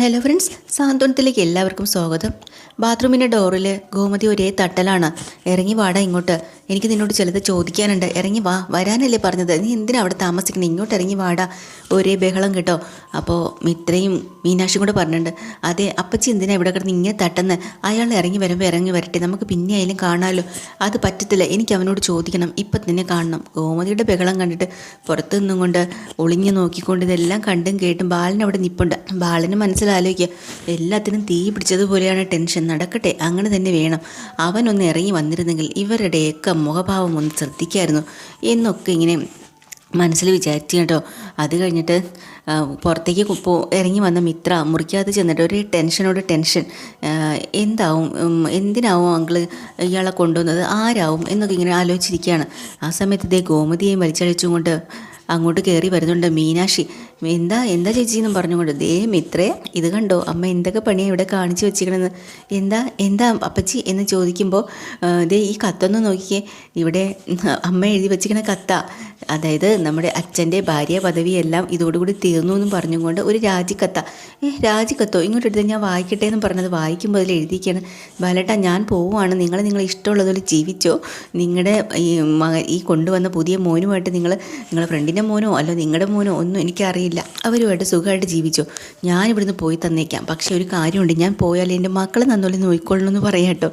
Hello friends സാന്ത്വനത്തിലേക്ക് എല്ലാവർക്കും സ്വാഗതം. ബാത്റൂമിന്റെ ഡോറിൽ ഗോമതി ഒരേ തട്ടലാണ്. ഇറങ്ങി വാടാ ഇങ്ങോട്ട്. എനിക്ക് നിന്നോട് ചിലത് ചോദിക്കാനുണ്ട്. ഇറങ്ങി വാ. വരാനല്ലേ പറഞ്ഞത്. നീ എന്തിനാ അവിടെ താമസിക്കണം ഇങ്ങോട്ട് ഇറങ്ങി വാടാ. ഒരേ ബഹളം കേട്ടോ. അപ്പോൾ മിത്രയും മീനാക്ഷിയും കൂടെ പറഞ്ഞിട്ടുണ്ട്. അതെ അപ്പച്ചി എന്തിനാ ഇവിടെ കിടന്ന് ഇങ്ങനെ തട്ടുന്ന? അയാൾ ഇറങ്ങി വരുമ്പോൾ ഇറങ്ങി വരട്ടെ. നമുക്ക് പിന്നെ ആയാലും കാണാമല്ലോ അത് പറ്റത്തില്ല. എനിക്ക് അവനോട് ചോദിക്കണം. ഇപ്പം തന്നെ കാണണം. ഗോമതിയുടെ ബഹളം കണ്ടിട്ട് പുറത്തു നിന്നും കൊണ്ട് ഒളിഞ്ഞു നോക്കിക്കൊണ്ട് ഇതെല്ലാം കണ്ടും കേട്ടും ബാലൻ അവിടെ നിപ്പുണ്ട്. ബാലന് മനസ്സിലാലോചിക്കുക എല്ലാത്തിനും തീ പിടിച്ചതുപോലെയാണ് ടെൻഷൻ. നടക്കട്ടെ. അങ്ങനെ തന്നെ വേണം. അവനൊന്ന് ഇറങ്ങി വന്നിരുന്നെങ്കിൽ ഇവരുടെയൊക്കെ മുഖഭാവം ഒന്ന് ശ്രദ്ധിക്കായിരുന്നു എന്നൊക്കെ ഇങ്ങനെ മനസ്സിൽ വിചാരിച്ചു കേട്ടോ. അത് കഴിഞ്ഞിട്ട് പുറത്തേക്ക് പോ ഇറങ്ങി വന്ന മിത്ര മുറിക്കകത്ത് ചെന്നിട്ട് ഒരു ടെൻഷനോട് ടെൻഷൻ എന്താവും എന്തിനാവും അങ്കിൾ ഇയാളെ കൊണ്ടുവന്നത് ആരാവും എന്നൊക്കെ ഇങ്ങനെ ആലോചിച്ചിരിക്കുകയാണ്. ആ സമയത്ത് ഇതേ ഗോമതിയെയും വലിച്ചഴിച്ചുകൊണ്ട് അങ്ങോട്ട് കയറി വരുന്നുണ്ട് മീനാക്ഷി. എന്താ എന്താ ചേച്ചി എന്നും പറഞ്ഞുകൊണ്ട്? ദേ മിത്രേ ഇത് കണ്ടോ? അമ്മ എന്തൊക്കെ പണിയാണ് ഇവിടെ കാണിച്ചു വെച്ചിരിക്കണെന്ന്. എന്താ എന്താ അപ്പച്ചി? എന്ന് ചോദിക്കുമ്പോൾ ദേ ഈ കത്തൊന്ന് നോക്കിക്കേ. ഇവിടെ അമ്മ എഴുതി വെച്ചിരിക്കണ കത്ത. അതായത് നമ്മുടെ അച്ഛന്റെ ഭാര്യ പദവിയെല്ലാം ഇതോടുകൂടി തീർന്നു എന്നും പറഞ്ഞുകൊണ്ട് ഒരു രാജിക്കത്ത. ഏ രാജിക്കത്തോ? ഇങ്ങോട്ട് എടുത്ത് ഞാൻ വായിക്കട്ടെ എന്ന് പറഞ്ഞത് വായിക്കുമ്പോൾ അതിൽ എഴുതിയിരിക്കുകയാണ് ബാലേട്ട ഞാൻ പോവുകയാണ് നിങ്ങൾ നിങ്ങൾ ഇഷ്ടമുള്ളതുപോലെ ജീവിച്ചോ? നിങ്ങളുടെ ഈ ഈ കൊണ്ടുവന്ന പുതിയ മോനുമായിട്ട് നിങ്ങൾ നിങ്ങളുടെ ഫ്രണ്ടിന്റെ മോനോ അല്ല നിങ്ങളുടെ മോനോ ഒന്നും എനിക്കറിയില്ല. അവരുമായിട്ട് സുഖമായിട്ട് ജീവിച്ചു. ഞാൻ ഇവിടുന്ന് പോയി തന്നേക്കാം. പക്ഷേ ഒരു കാര്യമുണ്ട്. ഞാൻ പോയാൽ എന്റെ മക്കളെ നന്നോലെ നോയിക്കൊള്ളണമെന്ന് എന്ന് പറയാം കേട്ടോ.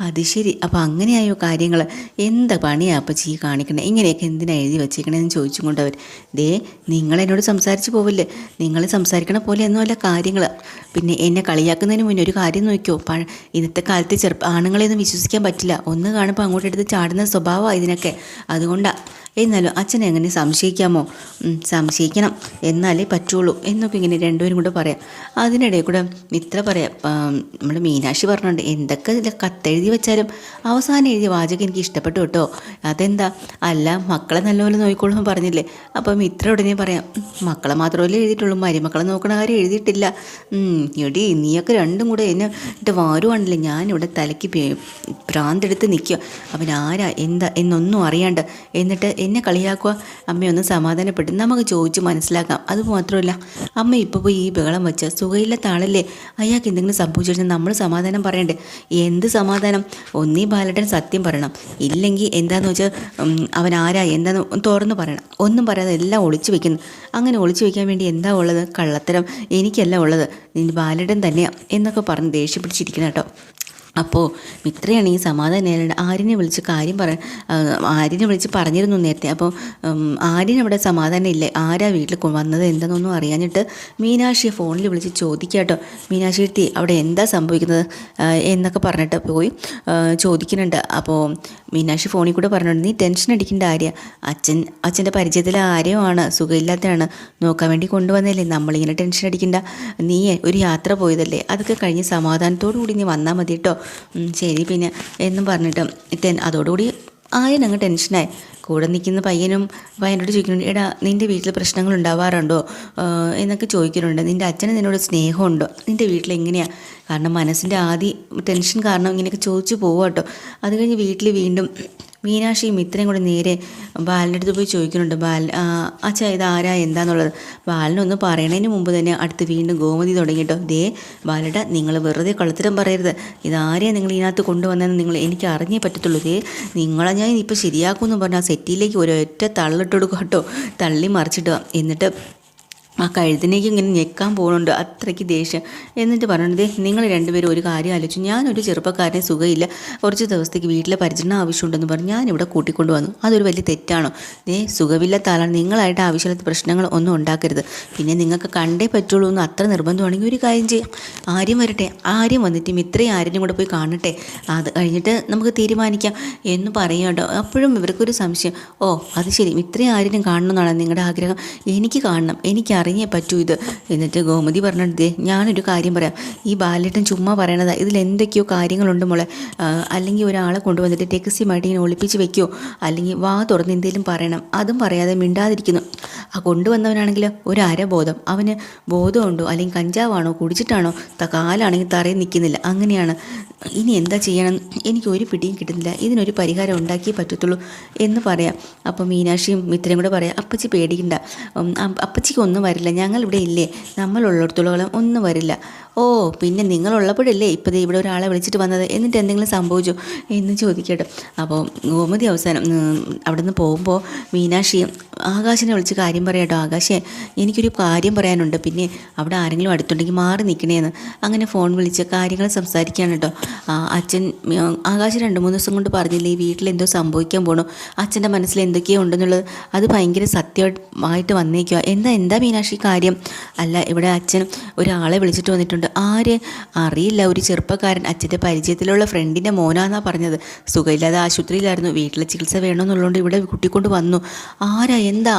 അത് ശരി. അപ്പോൾ അങ്ങനെയായോ കാര്യങ്ങൾ എന്താ പണിയാ അപ്പോൾ ചീ കാണിക്കണേ? ഇങ്ങനെയൊക്കെ എന്തിനാ എഴുതി വെച്ചേക്കണേന്ന് ചോദിച്ചും കൊണ്ട് അവർ. ദേ നിങ്ങൾ എന്നോട് സംസാരിച്ച് പോവില്ലേ? നിങ്ങൾ സംസാരിക്കണ പോലെ ഒന്നുമല്ല കാര്യങ്ങൾ പിന്നെ എന്നെ കളിയാക്കുന്നതിന് മുന്നേ ഒരു കാര്യം നോക്കിയോ പഴ ഇന്നത്തെ കാലത്ത് ചെറുപ്പ ആണുങ്ങളെയൊന്നും വിശ്വസിക്കാൻ പറ്റില്ല. ഒന്ന് കാണുമ്പോൾ അങ്ങോട്ടെടുത്ത് ചാടുന്ന സ്വഭാവമാണ് ഇതിനൊക്കെ. അതുകൊണ്ടാണ് എന്നാലും അച്ഛനെ എങ്ങനെ സംശയിക്കാമോ? സംശയിക്കണം. എന്നാലേ പറ്റുള്ളൂ എന്നൊക്കെ ഇങ്ങനെ രണ്ടുപേരും കൂടെ പറയാം. അതിനിടയിൽ കൂടെ ഇത്ര പറയാം നമ്മുടെ മീനാക്ഷി പറഞ്ഞുണ്ട് എന്തൊക്കെ കത്തെഴുതി വെച്ചാലും അവസാനം എഴുതിയ വാചകം എനിക്ക് ഇഷ്ടപ്പെട്ടു കേട്ടോ. അതെന്താ? അല്ല മക്കളെ നല്ലപോലെ നോക്കിക്കോളൂ എന്ന് പറഞ്ഞില്ലേ? അപ്പം ഇത്ര ഉടനെ പറയാം മക്കളെ മാത്രമല്ലേ എഴുതിയിട്ടുള്ളൂ മരുമക്കളെ നോക്കണ കാര്യം എഴുതിയിട്ടില്ല. എടി നീയൊക്കെ രണ്ടും കൂടെ എന്നെ ഇട്ട് വാരുവാണല്ലേ ഞാനിവിടെ തലയ്ക്ക് പ്രാന്തെടുത്ത് നിൽക്കുക അവൻ ആരാ? എന്താ? എന്നൊന്നും അറിയാണ്ട്. എന്നിട്ട് എന്നെ കളിയാക്കുക അമ്മയൊന്ന് സമാധാനപ്പെട്ട് നമുക്ക് ചോദിച്ച് മനസ്സിലാക്കാം. അത് മാത്രമല്ല അമ്മ ഇപ്പോൾ പോയി ഈ ബഹളം വെച്ച സുഖയില്ല ആളല്ലേ? അയാൾക്ക് എന്തെങ്കിലും സംഭവിച്ചാൽ നമ്മൾ സമാധാനം പറയണ്ടേ? എന്ത് സമാധാനം? ഒന്നീ ബാലട്ടൻ സത്യം പറയണം. ഇല്ലെങ്കിൽ എന്താന്ന് വെച്ചാൽ അവൻ ആരാ എന്താന്ന് ഒന്ന് തുറന്ന് പറയണം. ഒന്നും പറയാതെ എല്ലാം ഒളിച്ചു വെക്കുന്നു. അങ്ങനെ ഒളിച്ചു വെക്കാൻ വേണ്ടി എന്താ ഉള്ളത്? കള്ളത്തരം എനിക്കല്ല ഉള്ളത്. നീ ബാലടൻ തന്നെയാണ് എന്നൊക്കെ പറഞ്ഞ് ദേഷ്യം കേട്ടോ. അപ്പോൾ മിത്രയാണ് ഈ സമാധാനം നേരിട ആര്യനെ വിളിച്ച് കാര്യം പറ ആര്യനെ വിളിച്ച് പറഞ്ഞിരുന്നു നേരത്തെ. അപ്പോൾ ആര്യൻ അവിടെ സമാധാനം ഇല്ലേ? ആരാ വീട്ടിൽ വന്നത് എന്താണെന്നൊന്നും അറിയാഞ്ഞിട്ട് മീനാക്ഷിയെ ഫോണിൽ വിളിച്ച് ചോദിക്കാട്ടോ മീനാക്ഷി എത്തി അവിടെ എന്താ സംഭവിക്കുന്നത്? എന്നൊക്കെ പറഞ്ഞിട്ട് പോയി ചോദിക്കുന്നുണ്ട്. അപ്പോൾ മീനാക്ഷി ഫോണിൽ കൂടെ പറഞ്ഞിട്ടുണ്ട് നീ ടെൻഷൻ അടിക്കേണ്ട ആര്യ. അച്ഛൻ അച്ഛന്റെ പരിചയത്തിലെ ആര്യമാണ് സുഖമില്ലാത്തതാണ് നോക്കാൻ വേണ്ടി കൊണ്ടുവന്നല്ലേ നമ്മളിങ്ങനെ ടെൻഷൻ അടിക്കേണ്ട. നീ ഒരു യാത്ര പോയതല്ലേ? അതൊക്കെ കഴിഞ്ഞ് സമാധാനത്തോടു കൂടി നീ വന്നാൽ മതി കേട്ടോ ശരി പിന്നെ എന്നും പറഞ്ഞിട്ട് ടെൻ അതോടുകൂടി ആയൻ അങ്ങ് ടെൻഷനായി. കൂടെ നിൽക്കുന്ന പയ്യനും പയ്യനോട് ചോദിക്കുന്നുണ്ട് എടാ നിന്റെ വീട്ടിൽ പ്രശ്നങ്ങൾ ഉണ്ടാവാറുണ്ടോ? എന്നൊക്കെ ചോദിക്കുന്നുണ്ട്. നിന്റെ അച്ഛന് നിന്നോട് സ്നേഹമുണ്ടോ? നിന്റെ വീട്ടിൽ എങ്ങനെയാണ് കാരണം മനസ്സിന്റെ ആദ്യ ടെൻഷൻ കാരണം ഇങ്ങനെയൊക്കെ ചോദിച്ചു പോവാട്ടോ കേട്ടോ. അത് കഴിഞ്ഞ് വീട്ടിൽ വീണ്ടും മീനാക്ഷിയും ഇത്രയും കൂടെ നേരെ ബാലിന്റെ അടുത്ത് പോയി ചോദിക്കുന്നുണ്ട് ബാൽ അച്ഛാ ഇത് ആരാ? എന്താന്നുള്ളത്? ബാലിനൊന്ന് പറയണതിന് മുമ്പ് തന്നെ അടുത്ത് വീണ്ടും ഗോമതി തുടങ്ങിയിട്ടോ ദേ ബാലട നിങ്ങൾ വെറുതെ കള്ളത്തരം പറയരുത്. ഇതാരെയാണ് നിങ്ങൾ ഇതിനകത്ത് കൊണ്ടുവന്നതെന്ന് നിങ്ങൾ എനിക്ക് അറിഞ്ഞേ പറ്റത്തുള്ളൂ. ദേ നിങ്ങളെ ഞാൻ ഇപ്പോൾ ശരിയാക്കുമെന്ന് പറഞ്ഞാൽ സെറ്റിയിലേക്ക് ഒരൊറ്റ തള്ളിട്ട് കൊടുക്കുക കേട്ടോ തള്ളി മറിച്ചിട്ടുക എന്നിട്ട് ആ കഴുത്തിനേക്ക് ഇങ്ങനെ ഞെക്കാൻ പോകുന്നുണ്ട് അത്രയ്ക്ക് ദേഷ്യം. എന്നിട്ട് പറഞ്ഞത് നിങ്ങൾ രണ്ടുപേരും ഒരു കാര്യം ആലോചിച്ചു. ഞാനൊരു ചെറുപ്പക്കാരനെ സുഖമില്ല കുറച്ച് ദിവസത്തേക്ക് വീട്ടിലെ പരിചരണം ആവശ്യമുണ്ടെന്ന് പറഞ്ഞ് ഞാനിവിടെ കൂട്ടിക്കൊണ്ട് വന്നു അതൊരു വലിയ തെറ്റാണോ. ദേ സുഖമില്ലാത്ത ആളാണ്. നിങ്ങളായിട്ട് ആവശ്യമില്ലാത്ത പ്രശ്നങ്ങൾ ഒന്നും ഉണ്ടാക്കരുത്. പിന്നെ നിങ്ങൾക്ക് കണ്ടേ പറ്റുള്ളൂ എന്ന് അത്ര നിർബന്ധമാണെങ്കിൽ ഒരു കാര്യം ചെയ്യാം. ആര്യം വരട്ടെ. ആര്യം വന്നിട്ട് ഇത്രയും ആര്യനും കൂടെ പോയി കാണട്ടെ? അത് കഴിഞ്ഞിട്ട് നമുക്ക് തീരുമാനിക്കാം. എന്ന് പറയാട്ടോ അപ്പോഴും ഇവർക്കൊരു സംശയം. ഓ അത് ശരി. ഇത്രയും ആര്യനും കാണണമെന്നാണ് നിങ്ങളുടെ ആഗ്രഹം. എനിക്ക് കാണണം. എനിക്ക് അറിഞ്ഞേ പറ്റൂ ഇത്. എന്നിട്ട് ഗോമതി പറഞ്ഞിട്ട് "ദേ, ഞാനൊരു കാര്യം പറയാം. ഈ ബാലേട്ടൻ ചുമ്മാ പറയണതാ ഇതിൽ എന്തൊക്കെയോ കാര്യങ്ങളുണ്ട് മോളെ. അല്ലെങ്കിൽ ഒരാളെ കൊണ്ടുവന്നിട്ട് രഹസ്യമായിട്ട് ഇങ്ങനെ ഒളിപ്പിച്ച് വെക്കുമോ അല്ലെങ്കിൽ വാ തുറന്ന് എന്തെങ്കിലും പറയണം. അതും പറയാതെ മിണ്ടാതിരിക്കുന്നു. ആ കൊണ്ടുവന്നവനാണെങ്കിൽ ഒരു അരബോധം. അവന് ബോധമുണ്ടോ? അല്ലെങ്കിൽ കഞ്ചാവാണോ? കുടിച്ചിട്ടാണോ? കാലാണെങ്കിൽ തറയിൽ നിൽക്കുന്നില്ല. അങ്ങനെയാണ്. ഇനി എന്താ ചെയ്യണം? എനിക്ക് ഒരു പിടിയും കിട്ടുന്നില്ല. ഇതിനൊരു പരിഹാരം ഉണ്ടാക്കിയേ പറ്റത്തുള്ളൂ എന്ന് പറയാം. അപ്പോൾ മീനാക്ഷിയും മിത്രയും കൂടെ പറയാം അപ്പച്ചി പേടിക്കണ്ട. അപ്പച്ചിക്ക് ഒന്നും വരുന്നില്ല വരില്ല. ഞങ്ങൾ ഇവിടെ ഇല്ലേ? നമ്മളുള്ളിടത്തോളം ഒന്നും വരില്ല. ഓ പിന്നെ നിങ്ങളുള്ളപ്പോഴല്ലേ ഇപ്പോൾ ദേ ഇവിടെ ഒരാളെ വിളിച്ചിട്ട് വന്നത്. എന്നിട്ട് എന്തെങ്കിലും സംഭവിച്ചോ? എന്ന് ചോദിക്കട്ടെ. അപ്പോൾ ഗോമതി അവസാനം അവിടെ നിന്ന് പോകുമ്പോൾ മീനാക്ഷിയും ആകാശിനെ വിളിച്ച് കാര്യം പറയാട്ടോ ആകാശേ എനിക്കൊരു കാര്യം പറയാനുണ്ട്. പിന്നെ അവിടെ ആരെങ്കിലും അടുത്തുണ്ടെങ്കിൽ മാറി നിൽക്കണേന്ന്. അങ്ങനെ ഫോൺ വിളിച്ച് കാര്യങ്ങൾ സംസാരിക്കുകയാണ് കേട്ടോ. അച്ഛൻ ആകാശം രണ്ട് മൂന്ന് ദിവസം കൊണ്ട് പറഞ്ഞില്ലേ ഈ വീട്ടിൽ എന്തോ സംഭവിക്കാൻ പോകണോ അച്ഛന്റെ മനസ്സിൽ എന്തൊക്കെയോ ഉണ്ടെന്നുള്ളത്. അത് ഭയങ്കര സത്യമായിട്ട് വന്നേക്കുക എന്താ എന്താ മീനാക്ഷി? കാര്യം. അല്ല ഇവിടെ അച്ഛൻ ഒരാളെ വിളിച്ചിട്ട് വന്നിട്ടുണ്ട്. ആര്? അറിയില്ല. ഒരു ചെറുപ്പക്കാരൻ. അച്ഛന്റെ പരിചയത്തിലുള്ള ഫ്രണ്ടിന്റെ മോനാന്നാണ് പറഞ്ഞത്. സുഖമില്ലാതെ ആശുപത്രിയിലായിരുന്നു. വീട്ടിലെ ചികിത്സ വേണമെന്നുള്ളതുകൊണ്ട് ഇവിടെ കുട്ടിക്കൊണ്ട് വന്നു. ആരാ? എന്താ?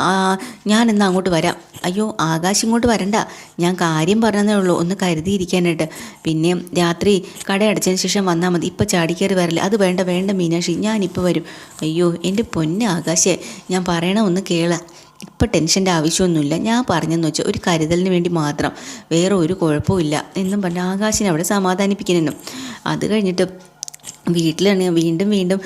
ഞാൻ എന്നാ അങ്ങോട്ട് വരാം? അയ്യോ ആകാശം ഇങ്ങോട്ട് വരണ്ട. ഞാൻ കാര്യം പറഞ്ഞതേ ഉള്ളൂ. ഒന്ന് കരുതിയിരിക്കാനായിട്ട്. പിന്നെ രാത്രി കട അടച്ചതിന് ശേഷം വന്നാൽ മതി. ഇപ്പം ചാടിക്കയറി വരല്ലേ. അത് വേണ്ട വേണ്ട മീനാക്ഷി. ഞാനിപ്പോൾ വരും. അയ്യോ എന്റെ പൊന്നെ ആകാശേ. ഞാൻ പറയണ ഒന്ന് കേള. ഇപ്പം ടെൻഷന്റെ ആവശ്യമൊന്നുമില്ല. ഞാൻ പറഞ്ഞെന്ന് വെച്ചാൽ ഒരു കരുതലിന് വേണ്ടി മാത്രം വേറെ ഒരു കുഴപ്പമില്ല എന്നും പറഞ്ഞ് ആകാശിനെ അവിടെ സമാധാനിപ്പിക്കുന്നുണ്ട്. അത് കഴിഞ്ഞിട്ട് വീട്ടിലാണ് വീണ്ടും വീണ്ടും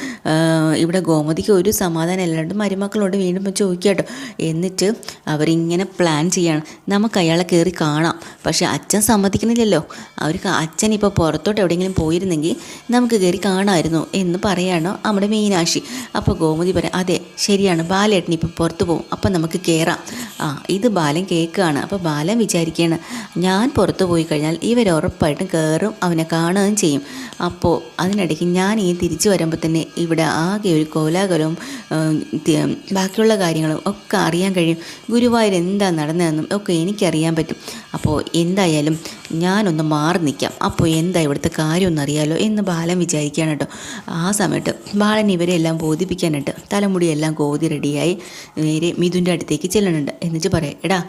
ഇവിടെ ഗോമതിക്ക് ഒരു സമാധാനം അല്ലാണ്ട് മരുമക്കളോട് വീണ്ടും ചോദിക്കാട്ടോ കേട്ടോ. എന്നിട്ട് അവരിങ്ങനെ പ്ലാൻ ചെയ്യാണ്. നമുക്ക് അയാളെ കയറി കാണാം. പക്ഷേ അച്ഛൻ സമ്മതിക്കണില്ലല്ലോ. അവർക്ക് അച്ഛൻ ഇപ്പോൾ പുറത്തോട്ട് എവിടെയെങ്കിലും പോയിരുന്നെങ്കിൽ നമുക്ക് കയറി കാണാമായിരുന്നു എന്ന് പറയാണ് നമ്മുടെ മീനാക്ഷി. അപ്പോൾ ഗോമതി പറയാം അതെ ശരിയാണ്. ബാലേട്ടൻ ഇപ്പോൾ പുറത്ത് പോകും. അപ്പം നമുക്ക് കയറാം ആ ഇത് ബാലൻ കേൾക്കുകയാണ്. അപ്പോൾ ബാലൻ വിചാരിക്കുകയാണ് ഞാൻ പുറത്ത് പോയി കഴിഞ്ഞാൽ ഇവർ ഉറപ്പായിട്ടും കയറും അവനെ കാണുകയും ചെയ്യും. അപ്പോൾ അതിനിടയ്ക്ക് ഞാൻ ഈ തിരിച്ചു വരുമ്പോൾ തന്നെ ഇവിടെ ആകെ ഒരു കോലാഹലവും ബാക്കിയുള്ള കാര്യങ്ങളും ഒക്കെ അറിയാൻ കഴിയും. ഗുരുവായൂർ എന്താ നടന്നതെന്നും ഒക്കെ എനിക്കറിയാൻ പറ്റും. അപ്പോൾ എന്തായാലും ഞാനൊന്ന് മാറി നിൽക്കാം അപ്പോൾ എന്താ ഇവിടുത്തെ കാര്യമൊന്നും അറിയാലോ എന്ന് ബാലൻ വിചാരിക്കുകയാണ് കേട്ടോ ആ സമയത്ത് ബാലൻ ഇവരെല്ലാം ബോധിപ്പിക്കാനായിട്ട് തലമുടിയെല്ലാം കോതി റെഡിയായി നേരെ മിഥുന്റെ അടുത്തേക്ക് ചെല്ലണുണ്ട്. എന്നിട്ട് പറയാം എടാ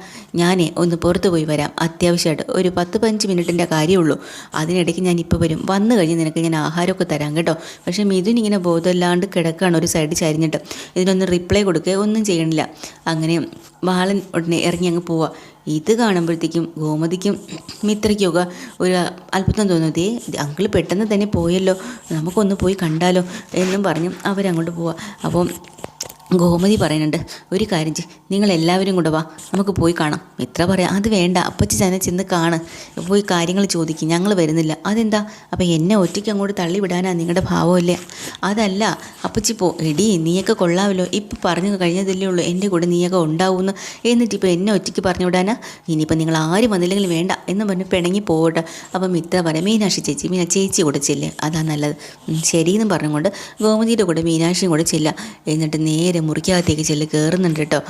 ഞാനേ ഒന്ന് പുറത്ത് പോയി വരാം. അത്യാവശ്യമായിട്ട് ഒരു പത്ത് പതിനഞ്ച് മിനിറ്റിന്റെ കാര്യമുള്ളൂ അതിനിടയ്ക്ക് ഞാൻ ഇപ്പോൾ വരും. വന്നു കഴിഞ്ഞ് നിനക്ക് ഞാൻ ആഹാരമൊക്കെ തരാം. കേട്ടോ. പക്ഷേ മിഥുൻ ഇങ്ങനെ ബോധമില്ലാണ്ട് കിടക്കുകയാണ് ഒരു സൈഡ് ചരിഞ്ഞിട്ട്. ഇതിനൊന്നും റിപ്ലൈ കൊടുക്കുക ഒന്നും ചെയ്യണില്ല. അങ്ങനെ ബാലൻ ഉടനെ ഇറങ്ങി അങ്ങ് പോവാ. ഇത് കാണുമ്പോഴത്തേക്കും ഗോമതിക്കും മിത്രയ്ക്കൊക്കെ ഒരു അത്ഭുതം തോന്നുന്നതേ അങ്കിൾ പെട്ടെന്ന് തന്നെ പോയല്ലോ. നമുക്കൊന്ന് പോയി കണ്ടാലോ എന്നും പറഞ്ഞ് അവരങ്ങോട്ട് പോവാം. അപ്പം ഗോമതി പറയുന്നുണ്ട് ഒരു കാര്യം നിങ്ങൾ എല്ലാവരും കൂടെ വാ നമുക്ക് പോയി കാണാം. മിത്ര പറയാം? അത് വേണ്ട അപ്പച്ചി തന്നെ ചെന്ന് കാണ്. പോയി കാര്യങ്ങൾ ചോദിക്കും ഞങ്ങൾ വരുന്നില്ല. അതെന്താ? അപ്പം എന്നെ ഒറ്റയ്ക്ക് അങ്ങോട്ട് തള്ളി വിടാനാ നിങ്ങളുടെ ഭാവമല്ലേ? അതല്ല അപ്പച്ചി പോ എടി നീയൊക്കെ കൊള്ളാമല്ലോ. ഇപ്പം പറഞ്ഞു കഴിഞ്ഞതല്ലേ ഉള്ളൂ എന്റെ കൂടെ നീയൊക്കെ ഉണ്ടാവുമെന്ന് എന്നിട്ട് ഇപ്പോൾ എന്നെ ഒറ്റയ്ക്ക് പറഞ്ഞു വിടാനാ? ഇനിയിപ്പോൾ നിങ്ങൾ ആരും വന്നില്ലെങ്കിലും വേണ്ട എന്ന് പറഞ്ഞ് പിണങ്ങി പോകട്ടെ. അപ്പം മിത്ര പറയാം മീനാക്ഷി ചേച്ചി മീന ചേച്ചി കൂടെ ചെല്ലേ. അതാ നല്ലത്. ശരിയെന്നും പറഞ്ഞുകൊണ്ട് ഗോമതിയുടെ കൂടെ മീനാക്ഷിയും കൂടെ ചെല്ലാം എന്നിട്ട് നേരെ മുറിക്കകത്തേക്ക് ചെല്ല് കയറുന്നുണ്ട് കേട്ടോ.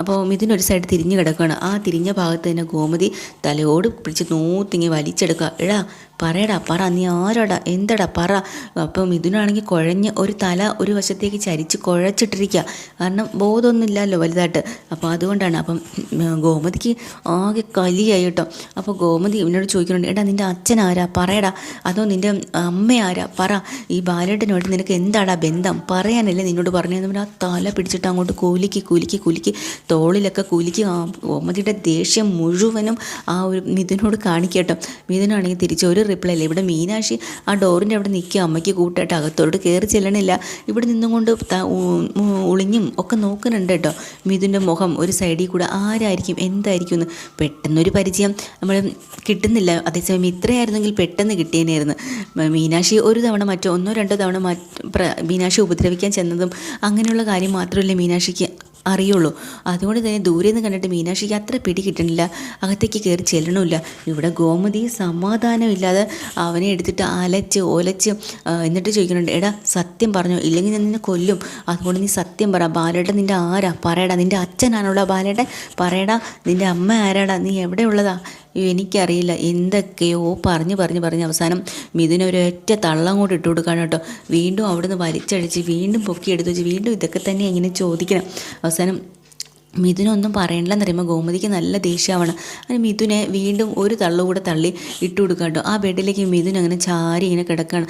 അപ്പോൾ മിഥുനൊരു സൈഡ് തിരിഞ്ഞ് കിടക്കുകയാണ്. ആ തിരിഞ്ഞ ഭാഗത്ത് തന്നെ ഗോമതി തലയോട് പിടിച്ച് നൂത്തിങ്ങി വലിച്ചെടുക്കുക. എടാ പറയടാ പറ. നീ ആരാടാ? എന്തടാ? പറ. അപ്പം മിഥുനാണെങ്കിൽ കുഴഞ്ഞ് ഒരു തല ഒരു വശത്തേക്ക് ചരിച്ച് കുഴച്ചിട്ടിരിക്കുക കാരണം ബോധമൊന്നുമില്ലല്ലോ വലുതായിട്ട്. അപ്പോൾ അതുകൊണ്ടാണ്. അപ്പം ഗോമതിക്ക് ആകെ കലിയായി കേട്ടോ. അപ്പോൾ ഗോമതി ഇവനോട് ചോദിക്കുന്നുണ്ട് എടാ നിന്റെ അച്ഛൻ ആരാ? പറയടാ. അതോ നിന്റെ അമ്മ ആരാ? പറ. ഈ ബാലേട്ടനോട് നിനക്ക് എന്താടാ ബന്ധം? പറയാനല്ലേ നിന്നോട് പറഞ്ഞതെന്ന് പറഞ്ഞാൽ ആ തല പിടിച്ചിട്ട് അങ്ങോട്ട് കൂലിക്ക് കൂലിക്ക് കൂലിക്ക് തോളിലൊക്കെ കൂലിക്ക് ഗോമതിയുടെ ദേഷ്യം മുഴുവനും ആ ഒരു മിഥുനോട് കാണിക്കട്ടോ മിഥുനാണെങ്കിൽ തിരിച്ച് ഒരു റിപ്ലൈ ഇല്ല ഇവിടെ മീനാക്ഷി ആ ഡോറിന്റെ അവിടെ നിൽക്കുക. അമ്മയ്ക്ക് കൂട്ടായിട്ട് അകത്തോട്ട് കയറി ചെല്ലണില്ല. ഇവിടെ നിന്നും കൊണ്ട് ഒളിഞ്ഞും ഒക്കെ നോക്കുന്നുണ്ട് കേട്ടോ. മിഥുന്റെ മുഖം ഒരു സൈഡിൽ കൂടെ ആരായിരിക്കും? എന്തായിരിക്കും എന്ന്. പെട്ടെന്നൊരു പരിചയം നമ്മൾ കിട്ടുന്നില്ല. അതേസമയം ഇത്രയായിരുന്നെങ്കിൽ പെട്ടെന്ന് കിട്ടിയേനായിരുന്നു. മീനാക്ഷി ഒരു തവണ മറ്റോ ഒന്നോ രണ്ടോ തവണ മീനാക്ഷി ഉപദ്രവിക്കാൻ ചെന്നതും അങ്ങനെയുള്ള കാര്യം മാത്രമല്ല മീനാക്ഷിക്ക് അറിയുള്ളൂ. അതുകൊണ്ട് തന്നെ ദൂരെ നിന്ന് കണ്ടിട്ട് മീനാക്ഷിക്ക് അത്ര പിടി കിട്ടണില്ല. അകത്തേക്ക് കയറി ചെല്ലണമില്ല. ഇവിടെ ഗോമതി സമാധാനമില്ലാതെ അവനെ എടുത്തിട്ട് അലച്ച് ഒലച്ച് എന്നിട്ട് ചോദിക്കുന്നുണ്ട് എടാ സത്യം പറഞ്ഞോ? ഇല്ലെങ്കിൽ ഞാൻ നിന്നെ കൊല്ലും. അതുകൊണ്ട് നീ സത്യം പറ. ബാലേട്ടൻ നിന്റെ ആരാ? പറയടാ. നിന്റെ അച്ഛനാണുള്ള ബാലേട്ടൻ. പറയടാ നിന്റെ അമ്മ ആരാടാ? നീ എവിടെയുള്ളതാ? എനിക്കറിയില്ല. എന്തൊക്കെയോ പറഞ്ഞ് പറഞ്ഞ് പറഞ്ഞ് അവസാനം മിഥുന ഒരു ഒറ്റ തള്ളം കൂടി ഇട്ട് കൊടുക്കാണ് കേട്ടോ. വീണ്ടും അവിടുന്ന് വലിച്ചടിച്ച് വീണ്ടും പൊക്കിയെടുത്ത് വെച്ച് വീണ്ടും ഇതൊക്കെ തന്നെ ഇങ്ങനെ ചോദിക്കണം. അവസാനം മിഥുനൊന്നും പറയണില്ലെന്ന് പറയുമ്പോൾ ഗോമതിക്ക് നല്ല ദേഷ്യമാണ്. അങ്ങനെ മിഥുനെ വീണ്ടും ഒരു തള്ളുകൂടെ തള്ളി ഇട്ട് കൊടുക്കാട്ടോ ആ ബെഡിലേക്ക് മിഥുൻ അങ്ങനെ ചാരി ഇങ്ങനെ കിടക്കണം.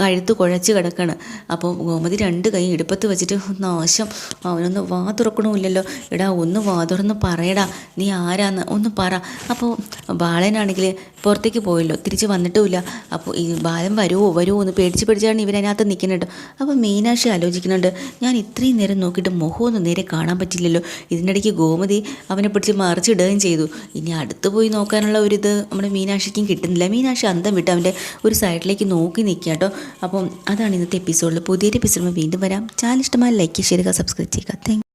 കഴുത്ത് കുഴച്ച് കിടക്കണം. അപ്പോൾ ഗോമതി രണ്ട് കൈ ഇടുപ്പത്ത് വെച്ചിട്ട് നാശം. അവനൊന്ന് വാ തുറക്കണമില്ലല്ലോ. എടാ ഒന്ന് വാ തുറന്ന് പറയടാ. നീ ആരാന്ന് ഒന്ന് പറ. അപ്പോൾ ബാലനാണെങ്കിൽ പുറത്തേക്ക് പോയല്ലോ. തിരിച്ച് വന്നിട്ടുമില്ല. അപ്പോൾ ഈ ബാലൻ വരുമോ വരുമോ എന്ന് പേടിച്ച് പേടിച്ചാണ് ഇവരതിനകത്ത് നിൽക്കുന്നുണ്ട് അപ്പോൾ മീനാക്ഷി ആലോചിക്കുന്നുണ്ട്. ഞാൻ ഇത്രയും നേരം നോക്കിയിട്ട് മുഖമൊന്നും നേരെ കാണാൻ പറ്റില്ലല്ലോ. ഇതിനിടയ്ക്ക് ഗോമതി അവനെ പിടിച്ച് മറിച്ചിടുകയും ചെയ്തു. ഇനി അടുത്ത് പോയി നോക്കാനുള്ള ഒരിത് നമ്മുടെ മീനാക്ഷിക്കും കിട്ടുന്നില്ല. മീനാക്ഷി അന്തം വിട്ട് അവന്റെ ഒരു സൈഡിലേക്ക് നോക്കി നിൽക്കുക കേട്ടോ. അപ്പം അതാണ് ഇന്നത്തെ എപ്പിസോഡിൽ പുതിയൊരു എപ്പിസോഡ് വീണ്ടും വരാം. ചാനൽ ഇഷ്ടമായ ലൈക്ക് ചെയ്യുക സബ്സ്ക്രൈബ് ചെയ്യുക താങ്ക്